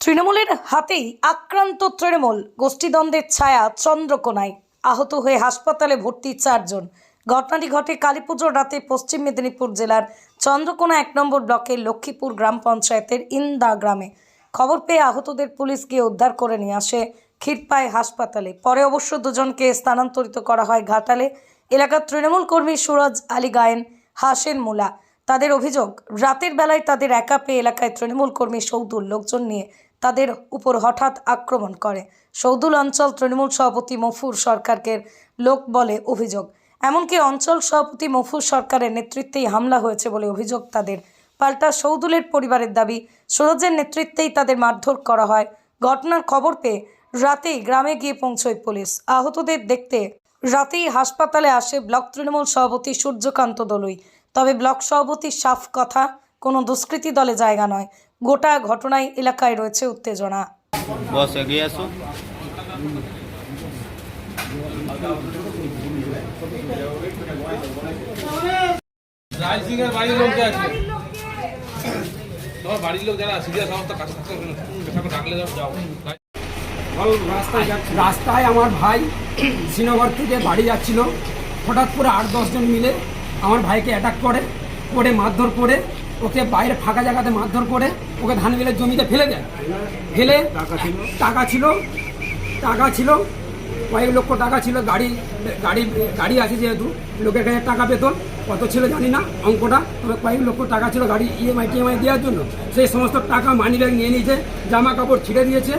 তৃণমূলের হাতেই আক্রান্ত তৃণমূল, গোষ্ঠীদ্বন্দ্বের ছায়া চন্দ্রকোনায়। আহত হয়ে হাসপাতালে ভর্তি চারজন। ঘটনাটি ঘটে কালীপুজোর রাতে পশ্চিম মেদিনীপুর জেলার চন্দ্রকোনা এক নম্বর ব্লকের লক্ষ্মীপুর গ্রাম পঞ্চায়েতের ইন্দা গ্রামে। খবর পেয়ে আহতদের পুলিশ গিয়ে উদ্ধার করে নিয়ে আসে ক্ষীরপায় হাসপাতালে। পরে অবশ্য দুজনকে স্থানান্তরিত করা হয় ঘাটালে। এলাকার তৃণমূল কর্মী সুরজ আলী গায়েন, হাসেন মুলা। তাদের অভিযোগ, রাতের বেলায় তাদের একা পেয়ে এলাকায় তৃণমূল কর্মী সৌদুল লোকজন নিয়ে তাদের উপর হঠাৎ আক্রমণ করে। সৌদুল অঞ্চল তৃণমূল সভাপতি মফুর সরকারকে লোক বলে অভিযোগ। এমনকি অঞ্চল সভাপতি মফুর সরকারের নেতৃত্বেই হামলা হয়েছে বলে অভিযোগ তাদের। পাল্টা সৌদুলের পরিবারের দাবি সুরজের নেতৃত্বেই তাদের মারধর করা হয়। ঘটনার খবর পেয়ে রাতেই গ্রামে গিয়ে পৌঁছয় পুলিশ। আহতদের দেখতে রাতেই হাসপাতালে আসে ব্লক তৃণমূল সভাপতি সূর্যকান্ত দলুই। তবে ব্লক সভাপতির সাফ কথা, কোনো দুষ্কৃতী দলে জায়গা নয়। গোটা ঘটনায় এলাকায় রয়েছে উত্তেজনা। বস এগিয়ে আসো। রাজ সিং এর বাড়ির লোক আছে। তোমার বাড়ির লোক যারা সিরিয়াস অবস্থা কাছে থাকতে পেশাকে ডাকলে যাও যাও। রাস্তায় রাস্তায় আমার ভাই শ্রীনগর থেকে বাড়ি যাচ্ছিল। হঠাৎ করে আট দশজন মিলে আমার ভাইকে অ্যাটাক করে করে মারধর করে ওকে বাইরে ফাঁকা জায়গাতে মারধর করে ওকে ধান মিলের জমিতে ফেলে দেয়। ফেলে টাকা ছিল? টাকা ছিল টাকা ছিল কয়েক লক্ষ টাকা ছিল গাড়ি গাড়ি গাড়ি আছে যেহেতু লোকের কাছে টাকা পেত কত ছিল জানি না অঙ্কটা তবে কয়েক লক্ষ টাকা ছিল গাড়ি ইএমআই টিএমআই দেওয়ার জন্য। সেই সমস্ত টাকা মানি ব্যাগ নিয়ে নিয়েছে জামা কাপড় ছিঁড়ে দিয়েছে।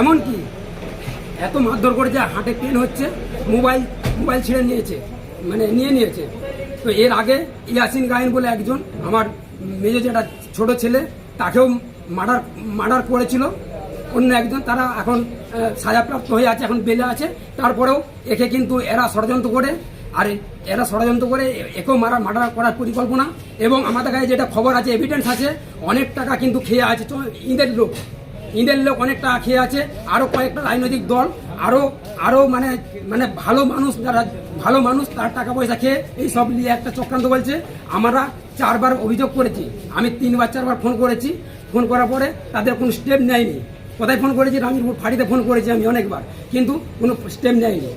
এমনকি এত মারধর করেছে হাটে পেন হচ্ছে মোবাইল মোবাইল ছিঁড়ে নিয়েছে মানে নিয়ে নিয়েছে। তো এর আগে ইয়াসিন গায়েন বলে একজন আমার মেজে যেটা ছোট ছেলে, তাকেও মার্ডার মার্ডার করেছিল। অন্য একজন, তারা এখন সাজাপ্রাপ্ত হয়ে আছে, এখন বেলে আছে। তারপরেও একে কিন্তু এরা ষড়যন্ত্র করে, আর এরা ষড়যন্ত্র করে একেও মারা, মার্ডার করার পরিকল্পনা। এবং আমাদের কাছে যেটা খবর আছে এভিডেন্স আছে, অনেক টাকা কিন্তু খেয়ে আছে। তো ইন্দের লোক, ইঁদের লোক অনেক টাকা খেয়ে আছে। আরও কয়েকটা রাজনৈতিক দল আরও আরও মানে মানে ভালো মানুষ যারা, ভালো মানুষ তার টাকা পয়সা খেয়ে এই সব নিয়ে একটা চক্রান্ত বলছে। আমরা চারবার অভিযোগ করেছি। আমি তিনবার চারবার ফোন করেছি। ফোন করার পরে তাদের কোনো স্টেপ নেয়নি। কোথায় ফোন করেছি? রামিরপুর ফাঁড়িতে ফোন করেছি আমি অনেকবার। কিন্তু কোনো স্টেপ নেয়নি।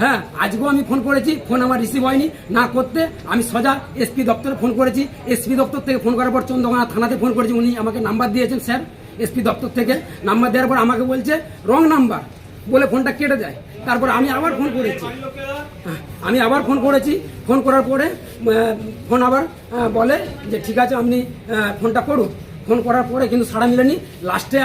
হ্যাঁ আজকেও আমি ফোন করেছি। ফোন আমার রিসিভ হয়নি। না করতে আমি সোজা এসপি দপ্তরে ফোন করেছি। এসপি দপ্তর থেকে ফোন করার পর চন্দ্রকোনা থানাতে ফোন করেছি। উনি আমাকে নাম্বার দিয়েছেন স্যার। এসপি দপ্তর থেকে নাম্বার দেওয়ার পর আমাকে বলছে রং নাম্বার বলে ফোনটা কেটে দেয়। তারপর আমি আবার ফোন করেছি। হ্যাঁ, আমি আবার ফোন করেছি। ফোন করার পরে ফোন আবার বলে যে ঠিক আছে আপনি ফোনটা করুন। ফোন করার পরে কিন্তু সাড়া মিলেনি। লাস্টে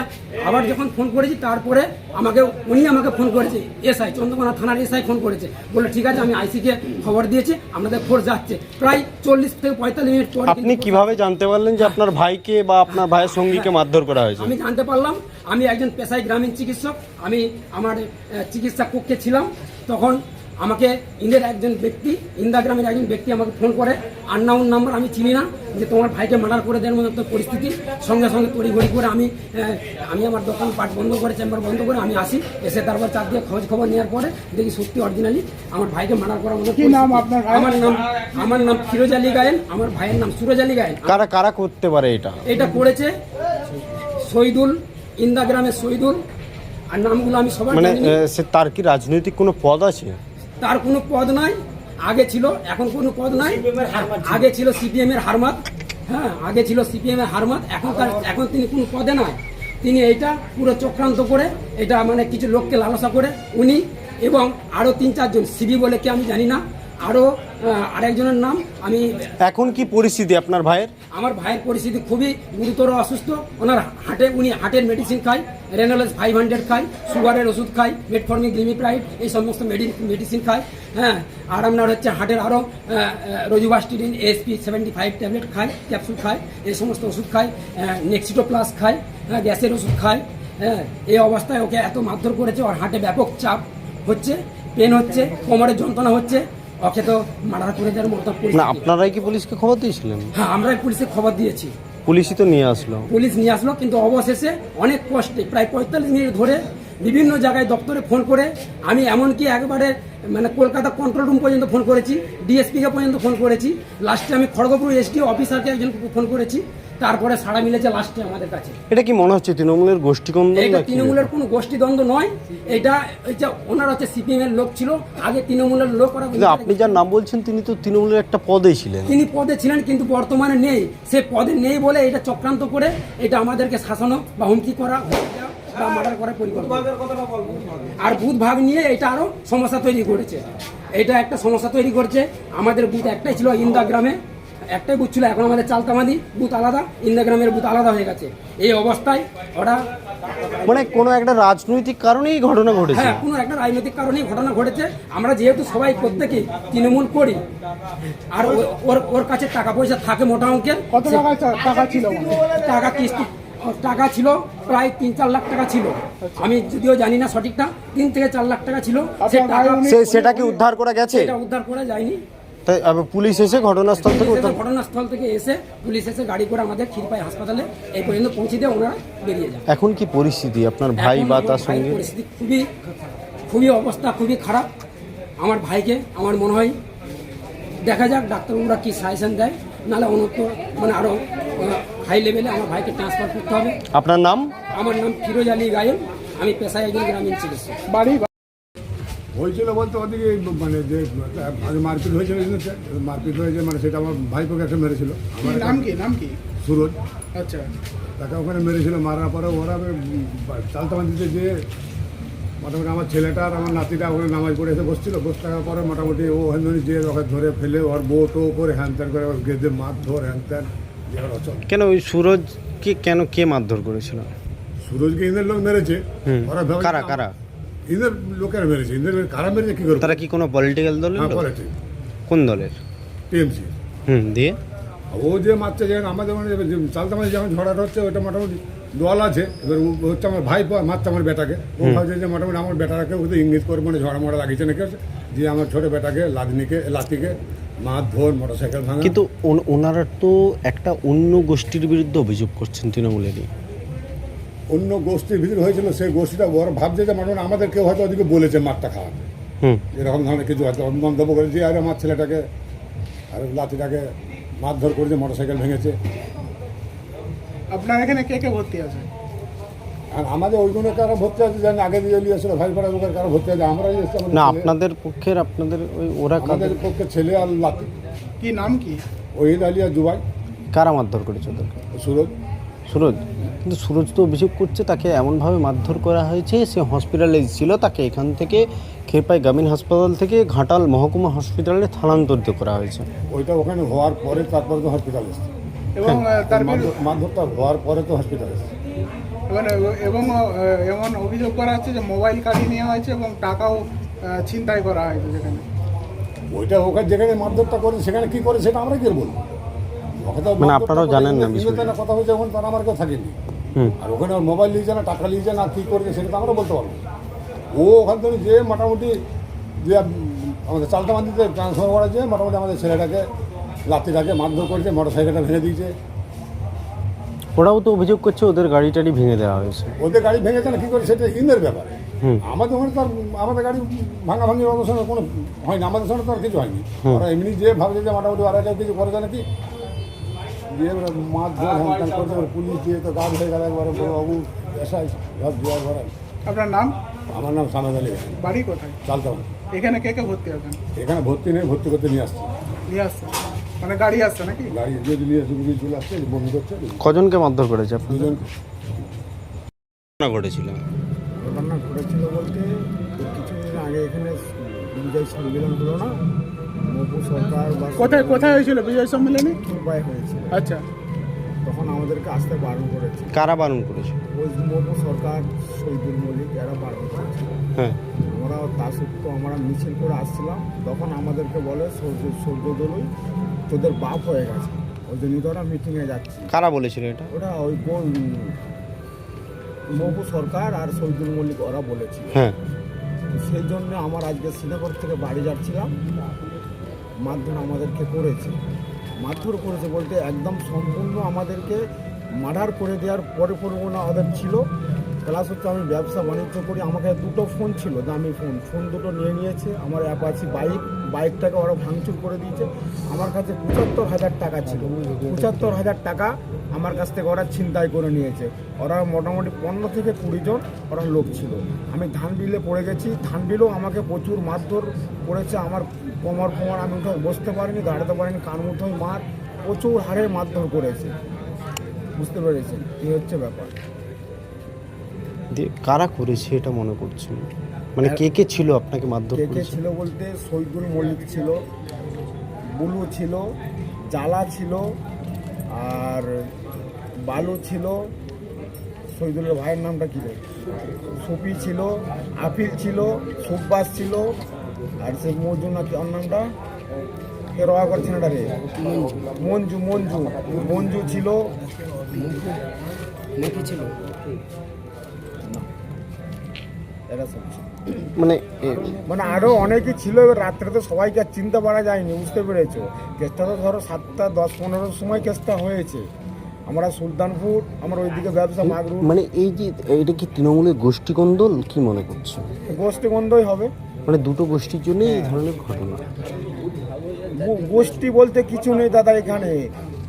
আবার যখন ফোন করেছি তারপরে আমাকে উনি আমাকে ফোন করেছে এসআই চন্দ্রকোনা থানার এসআই ফোন করেছে। বলে ঠিক আছে আমি আইসিকে খবর দিয়েছি আমাদের ফোর্স যাচ্ছে। প্রায় চল্লিশ থেকে পঁয়তাল্লিশ মিনিট পর আপনি কীভাবে জানতে পারলেন যে আপনার ভাইকে বা আপনার ভাইয়ের সঙ্গীকে মারধর করা হয়েছে? আমি জানতে পারলাম আমি একজন পেশায় গ্রামীণ চিকিৎসক আমি আমার চিকিৎসা কক্ষে ছিলাম। তখন আমাকে ইন্দের একজন ব্যক্তি ইন্দা গ্রামের একজন ব্যক্তি আমাকে ফোন করে আন্নাউন নাম্বার আমি চিনি না যে তোমার ভাইকে মার্ডার করে দেওয়ার মতো পরিস্থিতি সঙ্গে সঙ্গে তড়িঘড়ি করে আমি আমি আমার দোকান পাট বন্ধ করে চেম্বার বন্ধ করে আমি আসি এসে তারপর চার দিয়ে খোঁজ খবর নেওয়ার পরে দেখি সত্যি অরিজিনালি আমার ভাইকে মার্ডার করার মতো নাম আপনার আমার নাম আমার নাম ফিরোজ আলী গায়েন আমার ভাইয়ের নাম সুরজ আলী গায়েন। কারা কারা করতে পারে এটা? এটা করেছে শহীদুল ইন্দা গ্রামের শহীদুল আর নামগুলো আমি সবার মানে সে তার কি রাজনৈতিক কোনো পদ আছে? তার কোনো পদ নাই। আগে ছিল এখন কোনো পদ নাই। আগে ছিল সিপিএম এর হারমাত হ্যাঁ আগে ছিল সিপিএম এর হারমাত এখন তার এখন তিনি কোনো পদে নয়। তিনি এটা পুরো চক্রান্ত করে এটা মানে কিছু লোককে লালসা করে উনি এবং আরও তিন চারজন সিবি বলে কি আমি জানি না আরও আরেকজনের নাম আমি এখন কি পরিস্থিতি আপনার ভাইয়ের? আমার ভাইয়ের পরিস্থিতি খুবই গুরুতর অসুস্থ। ওনার হাটে উনি হার্টের মেডিসিন খায় রেনোলেস ফাইভ হান্ড্রেড খায় সুগারের ওষুধ খায় মেটফর্মিক গ্লিমিপ্রাইড এই সমস্ত মেডিসিন খায় হ্যাঁ। আর আপনার হচ্ছে হার্টের আরও rosuvastatin SP seventy five tablet খায় ক্যাপসুল খায় এই সমস্ত ওষুধ খায় নেক্সিটো প্লাস খায় হ্যাঁ গ্যাসের ওষুধ খায় হ্যাঁ। এই অবস্থায় ওকে এত মারধর করেছে ওর হার্টে ব্যাপক চাপ হচ্ছে পেন হচ্ছে কোমরের যন্ত্রণা হচ্ছে ওকে তো মার্ডার করে দেওয়ার মতো না আপনারাই কি পুলিশকে খবর দিয়েছিলেন? হ্যাঁ আমরাই পুলিশে খবর দিয়েছি। পুলিশই তো নিয়ে আসলো। পুলিশ নিয়ে আসলো কিন্তু অবশেষে অনেক কষ্টে প্রায় পঁয়তাল্লিশ মিনিট ধরে বিভিন্ন জায়গায় দপ্তরে ফোন করে আমি এমনকি একবারে মানে কলকাতা কন্ট্রোল রুম পর্যন্ত ফোন করেছি ডিএসপিকে পর্যন্ত ফোন করেছি। লাস্টে আমি খড়গপুর এসডি অফিসারকে একজন ফোন করেছি। তারপরে সারা মিলেছে লাস্টে আমাদের কাছে। এটা কি মনে হচ্ছে তৃণমূলের গোষ্ঠীকন্দল এটা? তৃণমূলের কোনো গোষ্ঠীদ্বন্দ্ব নয়। এটা এটা ওনার হচ্ছে সিপিএম এর লোক ছিল আগে তৃণমূলের লোক ওরা কিন্তু আপনি যার নাম বলছেন তিনি তো তৃণমূলের একটা পদেই ছিলেন। তিনি পদে ছিলেন কিন্তু বর্তমানে নেই। সে পদে নেই বলে এটা চক্রান্ত করে এটা আমাদেরকে শাসানো বা হুমকি করা বা মার্ডার করার পরিকল্পনা। আর বুথ ভাগ নিয়ে এটা আরও সমস্যা তৈরি করেছে এটা একটা সমস্যা তৈরি করছে আমাদের বুথ একটাই ছিল ইন্দা গ্রামে। একটাই বুথ ছিল এখন আমাদের চালতামাদি বুথ আলাদা ইন্দা গ্রামের বুথ আলাদা হয়ে গেছে। এই অবস্থায় ওরা মানে কোনো একটা রাজনৈতিক কারণেই ঘটনা ঘটেছে? হ্যাঁ কোনো একটা রাজনৈতিক কারণেই ঘটনা ঘটেছে। আমরা যেহেতু সবাই প্রত্যেকেই তৃণমূল করি আর ওর ওর কাছে টাকা পয়সা থাকে মোটা অঙ্কের কত টাকা টাকা ছিল? টাকা কিস্তি টাকা ছিল প্রায় তিন চার লাখ টাকা ছিল। আমি যদিও জানি না সঠিকটা তিন থেকে চার লাখ টাকা ছিল। ভাই সেটা কি উদ্ধার করা গেছে? সেটা উদ্ধার করা যায়নি। তাই পুলিশ এসে ঘটনাস্থল থেকে ঘটনাস্থল থেকে এসে পুলিশ এসে গাড়ি করে আমাদের ক্ষীরপাই হাসপাতালে এই পর্যন্ত পৌঁছে দিয়ে ওনারা বেরিয়ে যান। এখন কি পরিস্থিতি? আপনার ভাই বা তার সঙ্গে? পরিস্থিতি খুবই খুবই অবস্থা খুবই খারাপ। আমার ভাইকে আমার মনে হয় দেখা যাক ডাক্তারবাবুরা কি সাজেশন দেয়। নাহলে অনন্ত মানে আরও হাই লেভেলে আমার ভাইকে ট্রান্সফার করতে হবে। আপনার নাম? আমার নাম ফিরোজ আলী গায়েন। আমি পেশায় একজন গ্রামীণ চিকিৎসক। বাড়ি হয়েছিল বলতে ওদিকে মানে যে আগে মারপিট হয়েছিল মারপিট হয়েছে মানে সেটা আমার ভাইপোকে একটা মেরেছিল। আমার নাম কি নাম কি? সুরজ। আচ্ছা। তাকে ওখানে মেরেছিল মারার পরে ওরা চালতামান দিতে যে মোটামুটি আমার ছেলেটা আর আমার নাতিটা ওখানে নামাজ পড়ে এসে বসছিল বসে থাকার পরে মোটামুটি ও ওখানে যে ওকে ধরে ফেলে ওর বউ টো করে হ্যান ত্যান করে ওর গেদে মার ধর হ্যান ত্যান কেন ওই সুরজকে কেন কে মারধর করেছিল? সুরজকে ইন্দ্রের লোক মেরেছে। হুম। ওরা কারা কারা? ইন্দ্রের লোকেরা মেরেছে ইন্দ্রের কারা মেরেছে কি করবে? তারা কি কোনো পলিটিক্যাল দলের হ্যাঁ লোক? করেছে কোন দলের? টিএমসি হুম দিয়ে? ও যে মারছে যেমন আমাদের মানে চালতে মাঝে যেমন ঝড়াটা হচ্ছে ওটা মোটামুটি দল আছে। এবার ও হচ্ছে আমার ভাই পা- মারছে আমার বেটাকে। ও ভাবছে যে মোটামুটি আমার বেটাকে ওদের ইঙ্গিত করে মানে ঝড়া মড়া লাগিয়েছে নাকি হচ্ছে যে আমার ছোটো বেটাকে লাদনিকে লাতিকে মার ধর মোটর সাইকেল ভাঙা। কিন্তু ওন- ওনারা তো একটা অন্য গোষ্ঠীর বিরুদ্ধে অভিযোগ করছেন তৃণমূলেরই। অন্য গোষ্ঠীর ভিতরে হয়েছিল সেই গোষ্ঠীটা ওরা ভাবছে যে মোটামুটি আমাদের কেউ হয়তো ওদিকে বলেছে মারটা খাওয়া হুম। এরকম ধরনের কিছু হয়তো মন্তব্য করে যে আরে আমার ছেলেটাকে আর লাতিটাকে মারধর করেছে মোটর সাইকেল ভেঙেছে। আপনার এখানে কে কে ভর্তি আছে? আর আমাদের ওইগুলো কারও ভর্তি আছে জানি আগে দিয়ে নিয়ে এসেছিল ভাই পাড়া লোকের কারও ভর্তি আছে আমরা না আপনাদের পক্ষের আপনাদের ওই ওরা আমাদের কাদের পক্ষে ছেলে আর লাতি কি নাম কি? ওহিদ আলিয়া জুবাই। কারা মারধর করেছে ওদেরকে? সুরজ। সুরজ? কিন্তু সুরজ তো অভিযোগ করছে তাকে এমনভাবে মারধর করা হয়েছে সে হসপিটালে ছিল তাকে এখান থেকে খেপাই গ্রামীণ হাসপাতাল থেকে ঘাটাল মহকুমা হসপিটালে স্থানান্তরিত করা হয়েছে। ওইটা ওখানে হওয়ার পরে তারপর তো হসপিটাল এসছে এবং তার বিরু- মারধর- মারধরটা হওয়ার পরে তো হসপিটাল এসছে এবং এবং এমন অভিযোগ করা হচ্ছে যে মোবাইল কাটি নেওয়া হয়েছে এবং টাকাও ছিনতাই করা হয়েছে যেখানে ওইটা ওখানে যেখানে মারধরটা করে সেখানে কি করে সেটা আমরা কি বলব? মানে আপনারাও জানেন না বিষয়টা। কথা হয়েছে ওখানে তারা আমার কেউ থাকেনি। আর ওখানে ওর মোবাইল নিয়েছে না টাকা নিয়েছে না কী করেছে সেটা তো আমরা বলতে পারব। ও ওখান থেকে যে মোটামুটি যে আমাদের চালটা মান্দিতে ট্রান্সফার করা যে মোটামুটি আমাদের ছেলেটাকে লাতিটাকে মারধর করেছে মোটর সাইকেলটা ভেঙে দিয়েছে। ওরাও তো অভিযোগ করছে ওদের গাড়ি টাড়ি ভেঙে দেওয়া হয়েছে। ওদের গাড়ি ভেঙেছে না কী করে? সেটা ইন্দের ব্যাপার। আমাদের ওখানে তো আর আমাদের গাড়ি ভাঙা ভাঙি ওদের সঙ্গে কোনো হয়নি আমাদের সঙ্গে তো আর কিছু হয়নি। ওরা এমনি যে ভাবছে যে মোটামুটি ওরা কেউ কিছু করে নাকি দিয়ে ওরা মাছ ধরে হ্যান পুলিশ দিয়ে তো গাছ হয়ে গেল একবারে বড় বাবু এসআই সব দিয়ে ঘরে। আপনার নাম? আমার নাম সামেদ আলী। বাড়ি কোথায়? চালতাম এখানে কে কে ভর্তি আছেন? এখানে ভর্তি নেই ভর্তি করতে নিয়ে আসছে। নিয়ে আসছে মানে গাড়ি আসছে নাকি? গাড়ি যদি নিয়ে এসে রুগী চলে আসছে বমি করছে। কজনকে মারধর করেছে আপনাদের দুজন। ঘটনা ঘটেছিল। ঘটনা ঘটেছিল বলতে কিছুদিন আগে এখানে বিজয় সম্মেলন হলো না? মপু সরকার বা কোথায় কোথায় হয়েছিল বিজয় সম্মেলনী? উপায় হয়েছিল। আচ্ছা। তখন আমাদেরকে আসতে বারণ করেছে। কারা বারণ করেছে? ওই মপু সরকার শহীদুল মল্লিক এরা বারণ করেছে। হ্যাঁ। আমরা তা সত্ত্বেও আমরা মিছিল করে আসছিলাম। তখন আমাদেরকে বলে সূর্য সূর্য দলুই তোদের বাপ হয়ে গেছে। ওই জন্য তোরা মিটিংয়ে যাচ্ছি। কারা বলেছিল এটা? ওরা ওই কোন মপু সরকার আর শহীদুল মল্লিক ওরা বলেছিল। হ্যাঁ। সেই জন্য আমার আজকে শ্রীনগর থেকে বাড়ি যাচ্ছিলাম। মারধর আমাদেরকে করেছে। মারধর করেছে বলতে একদম সম্পূর্ণ আমাদেরকে মার্ডার করে দেওয়ার পরে পরিকল্পনা ওদের ছিল। প্লাস হচ্ছে, আমি ব্যবসা বাণিজ্য করি। আমাকে দুটো ফোন ছিল, দামি ফোন ফোন দুটো নিয়ে নিয়েছে, আমার অ্যাপাচি বাইক বাইকটাকে ওরা ভাঙচুর করে দিয়েছে। আমার কাছে পঁচাত্তর হাজার টাকা ছিল। পঁচাত্তর হাজার টাকা আমার কাছ থেকে ওরা ছিনতাই করে নিয়েছে। ওরা মোটামুটি পনেরো থেকে কুড়ি জন ওরা লোক ছিল। আমি ধান বিলে পড়ে গেছি। ধান বিলেও আমাকে প্রচুর মারধর করেছে। আমার কোমর ফোমর আমি উঠে বসতে পারিনি, দাঁড়াতে পারিনি, কান মুঠোয় মার, প্রচুর হারে মারধর করেছে। বুঝতে পেরেছেন? এই হচ্ছে ব্যাপার। দিয়ে কারা করেছে এটা মনে করছেন মানে কে কে ছিল আপনাকে মারধর কে কে করেছে? ছিল বলতে সৈদুল মল্লিক ছিল বুলু ছিল জালা ছিল আর বালু ছিল শহীদুলের ভাইয়ের নামটা কী রে? সুপি ছিল আফিল ছিল সুব্বাস ছিল আর সে মঞ্জু না কি ওর নামটা? কে রওয়া করছে না রে? মঞ্জু মঞ্জু মঞ্জু ছিল। ছিল। মানে মানে আরও অনেকে ছিল রাত্রে তো সবাইকে আর চিনতে পারা যায়নি বুঝতে পেরেছ। কেসটা তো ধরো সাতটা দশ পনেরোর সময় কেসটা হয়েছে। আমরা সুলতানপুর আমরা ওইদিকে ব্যবসা মাগরু মানে এই যে এটা কি তৃণমূলের গোষ্ঠী কোন্দল কি মনে করছে? গোষ্ঠী বন্ধই হবে। মানে দুটো গোষ্ঠীর জন্য এই ধরনের ঘটনা। গোষ্ঠী বলতে কিছু নেই দাদা এখানে।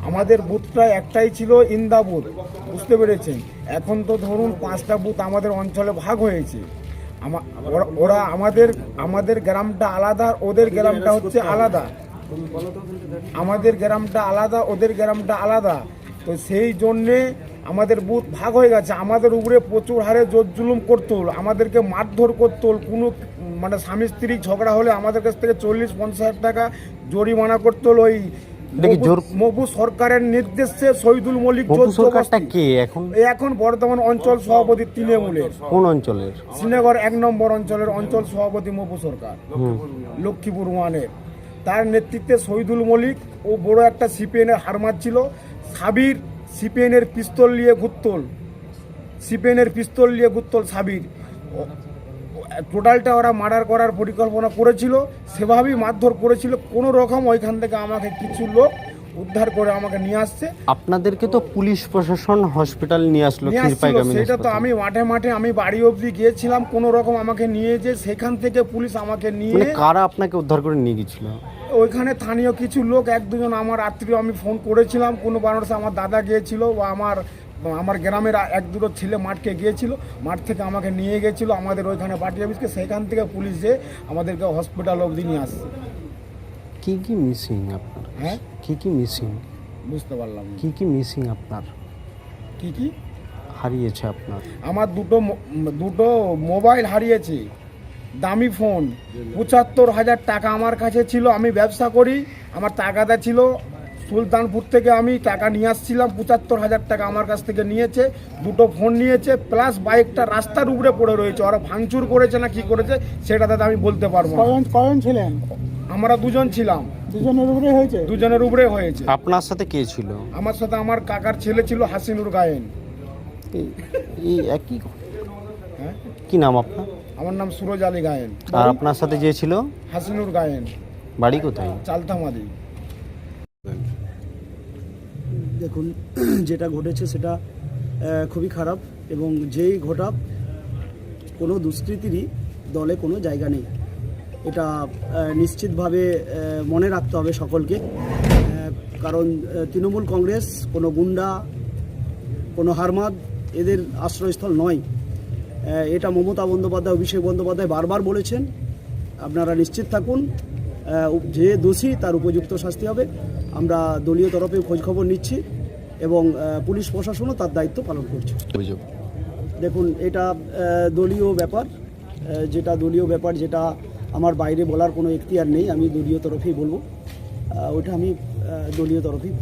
আমাদের বুথটা একটাই ছিল ইন্দা বুথ বুঝতে পেরেছেন? এখন তো ধরুন পাঁচটা বুথ আমাদের অঞ্চলে ভাগ হয়েছে। ওরা- আমাদের আমাদের গ্রামটা আলাদা, ওদের গ্রামটা হচ্ছে আলাদা। আমাদের গ্রামটা আলাদা, ওদের গ্রামটা আলাদা। তো সেই জন্যে আমাদের বুথ ভাগ হয়ে গেছে। আমাদের উপরে প্রচুর হারে জোর জুলুম করতো আমাদেরকে মারধর করতো কোনো মানে স্বামী স্ত্রী ঝগড়া হলে আমাদের কাছ থেকে চল্লিশ, পঞ্চাশ হাজার টাকা জরিমানা করতো ওই জোর- মবু সরকারের নির্দেশে শহীদুল মল্লিক সরকারটা কে এখন? এখন বর্তমান অঞ্চল সভাপতি তৃণমূলের। কোন অঞ্চলের? শ্রীনগর এক নম্বর অঞ্চলের অঞ্চল সভাপতি সরকার লক্ষ্মীপুর ওয়ানের তার নেতৃত্বে শহীদুল মল্লিক ও বড় একটা সিপিএনের হার মারছিল। সাবির সিপিএনের পিস্তল নিয়ে ঘুরতল। সিপিএনের পিস্তল নিয়ে ঘুরতল সাবির। টোটালটা ওরা মার্ডার করার পরিকল্পনা করেছিল সেভাবেই মারধর করেছিল কোনো রকম ওইখান থেকে আমাকে কিছু লোক উদ্ধার করে আমাকে নিয়ে আসছে। আপনাদেরকে তো পুলিশ প্রশাসন হসপিটাল নিয়ে আসলো সেটা তো আমি মাঠে মাঠে আমি বাড়ি অবধি গিয়েছিলাম কোনো রকম আমাকে নিয়ে যে সেখান থেকে পুলিশ আমাকে নিয়ে মানে কারা আপনাকে উদ্ধার করে নিয়ে গেছিল ওইখানে স্থানীয় কিছু লোক এক দুজন আমার আত্মীয় আমি ফোন করেছিলাম কোনো মানুষ আমার দাদা গিয়েছিল বা আমার আমার গ্রামের এক দুটো ছেলে মাঠকে গিয়েছিল মাঠ থেকে আমাকে নিয়ে গেছিল আমাদের ওইখানে পার্টি অফিসকে সেখান থেকে পুলিশ যে আমাদেরকে হসপিটাল অবধি নিয়ে আসছে। কি কি মিসিং আপনার? হ্যাঁ? কি কি মিসিং বুঝতে পারলাম। কি কি মিসিং আপনার? কি কি? হারিয়েছে আপনার? আমার দুটো দুটো মোবাইল হারিয়েছে। দামি ফোন পঁচাত্তর হাজার টাকা আমার কাছে ছিল আমি ব্যবসা করি আমার টাকাটা ছিল সুলতানপুর থেকে আমি টাকা নিয়ে আসছিলাম পঁচাত্তর হাজার টাকা আমার কাছ থেকে নিয়েছে দুটো ফোন নিয়েছে প্লাস বাইকটা রাস্তার উপরে পড়ে রয়েছে ওরা ভাঙচুর করেছে না কি করেছে সেটা দাদা আমি বলতে পারব না। কয়জন ছিলেন? আমরা দুজন ছিলাম। দুজনের উপরে হয়েছে? দুজনের উপরে হয়েছে। আপনার সাথে কে ছিল? আমার সাথে আমার কাকার ছেলে ছিল হাসিনুর গায়েন। এই- এই একই হ্যাঁ? কি নাম আপনার? আমার নাম সুরজ আলী গায়েন। আর আপনার সাথে যে ছিল? হাসিনুর গায়েন। বাড়ি কোথায়? চালতামাদি। দেখুন, যেটা ঘটেছে সেটা খুবই খারাপ এবং যেই ঘটাক কোনো দুষ্কৃতিরই দলে কোনো জায়গা নেই। এটা নিশ্চিতভাবে মনে রাখতে হবে সকলকে। কারণ তৃণমূল কংগ্রেস, কোনো গুন্ডা, কোনো হারমাদ এদের আশ্রয়স্থল নয়। এটা মমতা বন্দ্যোপাধ্যায়, অভিষেক বন্দ্যোপাধ্যায় বারবার বলেছেন। আপনারা নিশ্চিত থাকুন যে দোষী তার উপযুক্ত শাস্তি হবে। আমরা দলীয় তরফে খোঁজখবর নিচ্ছি এবং পুলিশ প্রশাসনও তার দায়িত্ব পালন করছে। দেখুন এটা দলীয় ব্যাপার যেটা দলীয় ব্যাপার যেটা আমার বাইরে বলার কোনো এখতিয়ার নেই আমি দলীয় তরফেই বলব। ওইটা ওটা আমি দলীয় তরফেই